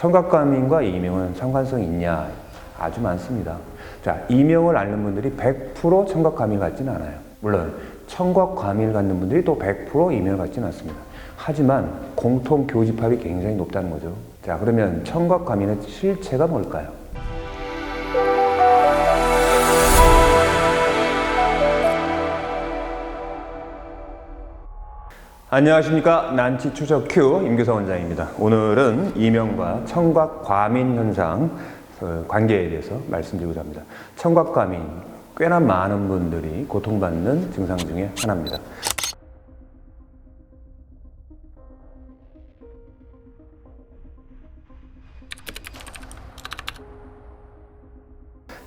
청각과민과 이명은 상관성이 있냐? 아주 많습니다. 자, 이명을 앓는 분들이 100% 청각과민을 갖지는 않아요. 물론 청각과민을 갖는 분들이 또 100% 이명을 갖지는 않습니다. 하지만 공통 교집합이 굉장히 높다는 거죠. 자, 그러면 청각과민의 실체가 뭘까요? 안녕하십니까 난치 추적 큐 임교성 원장입니다. 오늘은 이명과 청각 과민 현상 어, 관계에 대해서 말씀드리고자 합니다. 청각 과민 꽤나 많은 분들이 고통받는 증상 중에 하나입니다.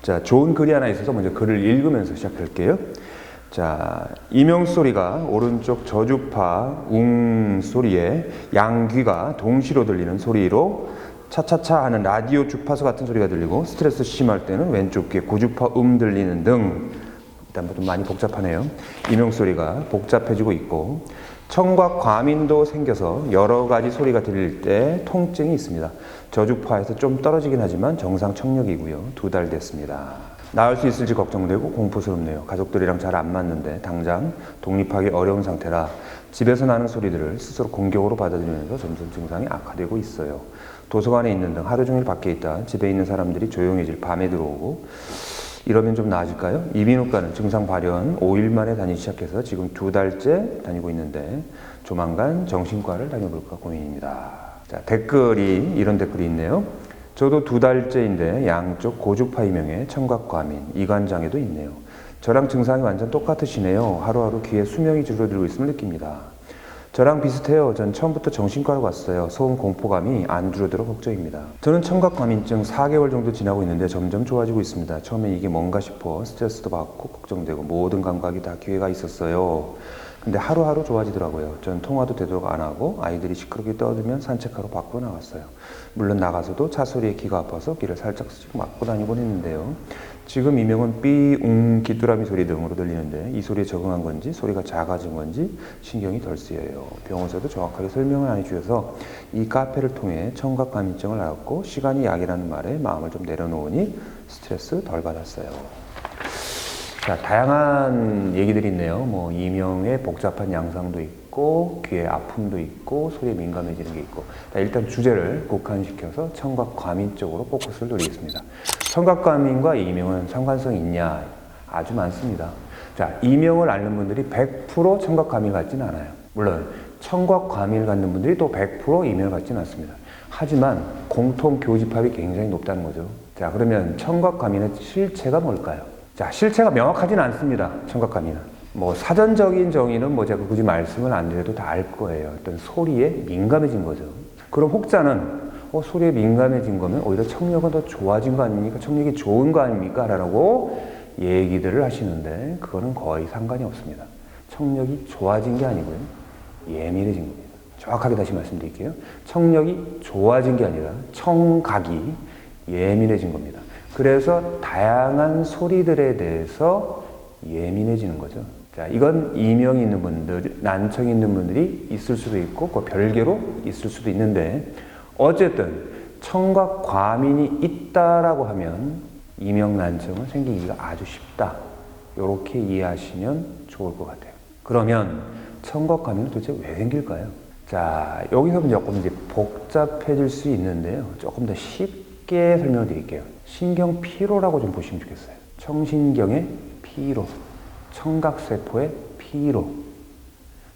자, 좋은 글이 하나 있어서 먼저 글을 읽으면서 시작할게요. 자, 이명 소리가 오른쪽 저주파 웅 소리에 양귀가 동시로 들리는 소리로 차차차 하는 라디오 주파수 같은 소리가 들리고 스트레스 심할 때는 왼쪽 귀에 고주파 음 들리는 등 일단 좀 많이 복잡하네요. 이명 소리가 복잡해지고 있고 청각 과민도 생겨서 여러 가지 소리가 들릴 때 통증이 있습니다. 저주파에서 좀 떨어지긴 하지만 정상 청력이고요. 두 달 됐습니다. 나을 수 있을지 걱정되고 공포스럽네요. 가족들이랑 잘 안 맞는데 당장 독립하기 어려운 상태라 집에서 나는 소리들을 스스로 공격으로 받아들이면서 점점 증상이 악화되고 있어요. 도서관에 있는 등 하루 종일 밖에 있다 집에 있는 사람들이 조용해질 밤에 들어오고 이러면 좀 나아질까요? 이비인후과는 증상 발현 5일 만에 다니기 시작해서 지금 두 달째 다니고 있는데 조만간 정신과를 다녀볼까 고민입니다. 자, 댓글이 이런 댓글이 있네요. 저도 두 달째인데 양쪽 고주파 이명에 청각과민, 이관장애도 있네요. 저랑 증상이 완전 똑같으시네요. 하루하루 귀에 수명이 줄어들고 있음을 느낍니다. 저랑 비슷해요. 전 처음부터 정신과로 갔어요. 소음 공포감이 안 줄어들어 걱정입니다. 저는 청각과민증 4개월 정도 지나고 있는데 점점 좋아지고 있습니다. 처음엔 이게 뭔가 싶어 스트레스도 받고 걱정되고 모든 감각이 다 기회가 있었어요. 근데 하루하루 좋아지더라고요. 전 통화도 되도록 안 하고 아이들이 시끄럽게 떠들면 산책하러 밖으로 나갔어요. 물론 나가서도 차 소리에 귀가 아파서 귀를 살짝 막고 다니곤 했는데요. 지금 이명은 삐, 웅, 귀뚜라미 소리 등으로 들리는데 이 소리에 적응한 건지 소리가 작아진 건지 신경이 덜 쓰여요. 병원에서도 정확하게 설명을 안 해주셔서 이 카페를 통해 청각과민증을 알았고 시간이 약이라는 말에 마음을 좀 내려놓으니 스트레스 덜 받았어요. 자, 다양한 얘기들이 있네요. 뭐 이명의 복잡한 양상도 있고 귀에 아픔도 있고 소리에 민감해지는 게 있고. 자, 일단 주제를 국한시켜서 청각 과민 쪽으로 포커스를 돌리겠습니다. 청각 과민과 이명은 상관성이 있냐? 아주 많습니다. 자, 이명을 앓는 분들이 100% 청각 과민 같지는 않아요. 물론 청각 과민을 갖는 분들이 또 100% 이명을 갖지는 않습니다. 하지만 공통 교집합이 굉장히 높다는 거죠. 자, 그러면 청각 과민의 실체가 뭘까요? 자, 실체가 명확하지는 않습니다. 청각감이는. 뭐 사전적인 정의는 뭐 제가 굳이 말씀을 안 드려도 다 알 거예요. 어떤 소리에 민감해진 거죠. 그럼 혹자는 어, 소리에 민감해진 거면 오히려 청력은 더 좋아진 거 아닙니까? 청력이 좋은 거 아닙니까? 라고 얘기들을 하시는데 그거는 거의 상관이 없습니다. 청력이 좋아진 게 아니고요. 예민해진 겁니다. 정확하게 다시 말씀드릴게요. 청력이 좋아진 게 아니라 청각이 예민해진 겁니다. 그래서 다양한 소리들에 대해서 예민해지는 거죠. 자, 이건 이명이 있는 분들, 난청이 있는 분들이 있을 수도 있고, 그 별개로 있을 수도 있는데, 어쨌든 청각 과민이 있다라고 하면 이명 난청은 생기기가 아주 쉽다. 이렇게 이해하시면 좋을 것 같아요. 그러면 청각 과민은 도대체 왜 생길까요? 자, 여기서 조금 이제 복잡해질 수 있는데요. 조금 더 쉽게 설명을 드릴게요. 신경 피로라고 좀 보시면 좋겠어요. 청신경의 피로, 청각세포의 피로.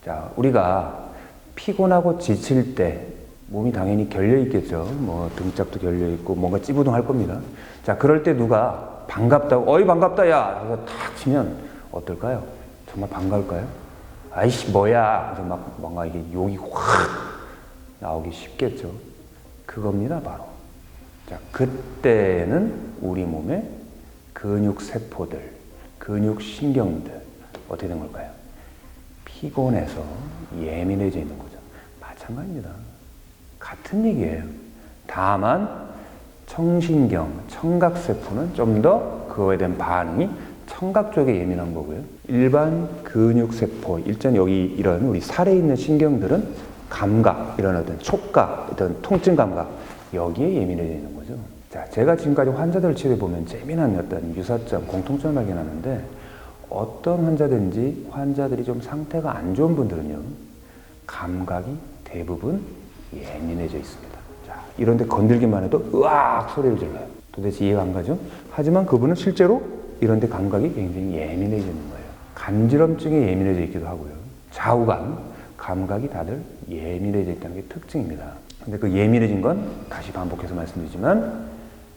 자, 우리가 피곤하고 지칠 때 몸이 당연히 결려 있겠죠. 뭐 등짝도 결려 있고 뭔가 찌부둥 할 겁니다. 자, 그럴 때 누가 반갑다고, 어이 반갑다 야! 하고 탁 치면 어떨까요? 정말 반가울까요? 아이씨 뭐야! 그래서 막 뭔가 이게 욕이 확 나오기 쉽겠죠. 그겁니다, 바로. 자, 그때는 우리 몸의 근육 세포들, 근육 신경들 어떻게 된 걸까요? 피곤해서 예민해져 있는 거죠. 마찬가지입니다. 같은 얘기예요. 다만 청신경, 청각 세포는 좀 더 그거에 대한 반응이 청각 쪽에 예민한 거고요. 일반 근육 세포, 일단 여기 이런 우리 살에 있는 신경들은 감각, 이런 어떤 촉각, 어떤 통증 감각 여기에 예민해지는 거죠. 자, 제가 지금까지 환자들 치료해 보면 재미난 어떤 유사점, 공통점을 발견하는데 어떤 환자든지 환자들이 좀 상태가 안 좋은 분들은요, 감각이 대부분 예민해져 있습니다. 자, 이런데 건들기만 해도 으악 소리를 질러요. 도대체 이해가 안 가죠? 하지만 그분은 실제로 이런데 감각이 굉장히 예민해지는 거예요. 간지럼증에 예민해져 있기도 하고요. 좌우감, 감각이 다들 예민해져 있다는 게 특징입니다. 근데 그 예민해진 건 다시 반복해서 말씀드리지만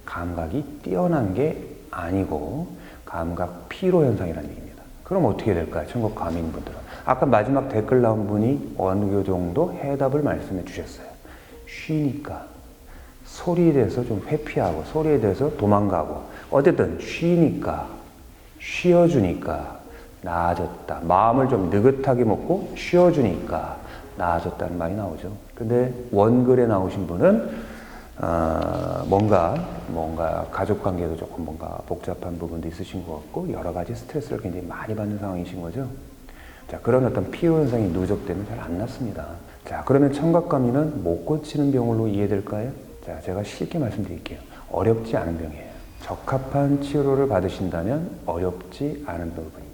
감각이 뛰어난 게 아니고 감각 피로 현상이라는 얘기입니다. 그럼 어떻게 될까요? 천국 과민분들은. 아까 마지막 댓글 나온 분이 어느 정도 해답을 말씀해 주셨어요. 쉬니까. 소리에 대해서 좀 회피하고 소리에 대해서 도망가고 어쨌든 쉬니까 쉬어주니까 나아졌다. 마음을 좀 느긋하게 먹고 쉬어주니까 나아졌다는 말이 나오죠. 근데 원글에 나오신 분은 어, 뭔가 뭔가 가족 관계도 조금 뭔가 복잡한 부분도 있으신 것 같고 여러 가지 스트레스를 굉장히 많이 받는 상황이신 거죠. 자 그런 어떤 피로 현상이 누적되면 잘안 낫습니다. 자 그러면 청각감리는 못 고치는 병으로 이해될까요? 자 제가 쉽게 말씀드릴게요. 어렵지 않은 병이에요. 적합한 치료를 받으신다면 어렵지 않은 부분입니다.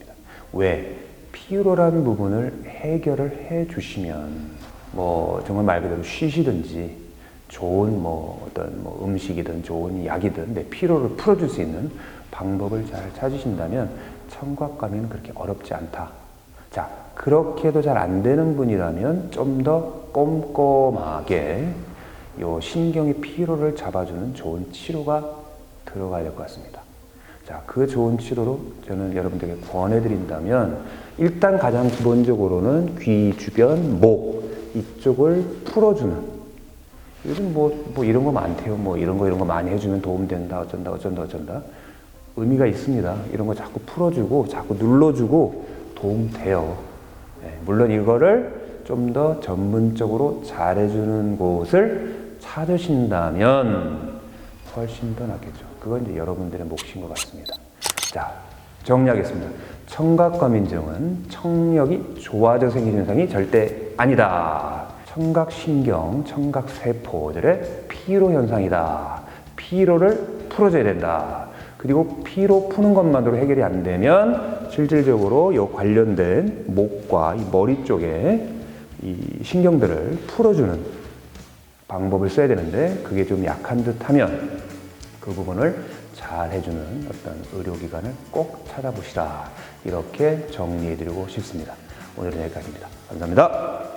왜? 피로라는 부분을 해결을 해 주시면 뭐 정말 말 그대로 쉬시든지 좋은 뭐 어떤 뭐 음식이든 좋은 약이든 내 피로를 풀어줄 수 있는 방법을 잘 찾으신다면 청각감에는 그렇게 어렵지 않다. 자 그렇게도 잘 안 되는 분이라면 좀 더 꼼꼼하게 요 신경의 피로를 잡아주는 좋은 치료가 들어가야 될 것 같습니다. 자, 그 좋은 치료로 저는 여러분들에게 권해드린다면 일단 가장 기본적으로는 귀 주변, 목 이쪽을 풀어주는 요즘 뭐, 뭐 이런 거 많대요. 뭐 이런 거 이런 거 많이 해주면 도움된다. 어쩐다 어쩐다 어쩐다. 의미가 있습니다. 이런 거 자꾸 풀어주고 자꾸 눌러주고 도움돼요. 네, 물론 이거를 좀 더 전문적으로 잘해주는 곳을 찾으신다면 훨씬 더 낫겠죠. 그건 이제 여러분들의 몫인 것 같습니다. 자, 정리하겠습니다. 청각과 민증은 청력이 좋아져 생긴 현상이 절대 아니다. 청각신경, 청각세포들의 피로 현상이다. 피로를 풀어줘야 된다. 그리고 피로 푸는 것만으로 해결이 안 되면 실질적으로 이 관련된 목과 이 머리 쪽에 이 신경들을 풀어주는 방법을 써야 되는데 그게 좀 약한 듯 하면 그 부분을 잘 해주는 어떤 의료기관을 꼭 찾아보시라. 이렇게 정리해드리고 싶습니다. 오늘은 여기까지입니다. 감사합니다.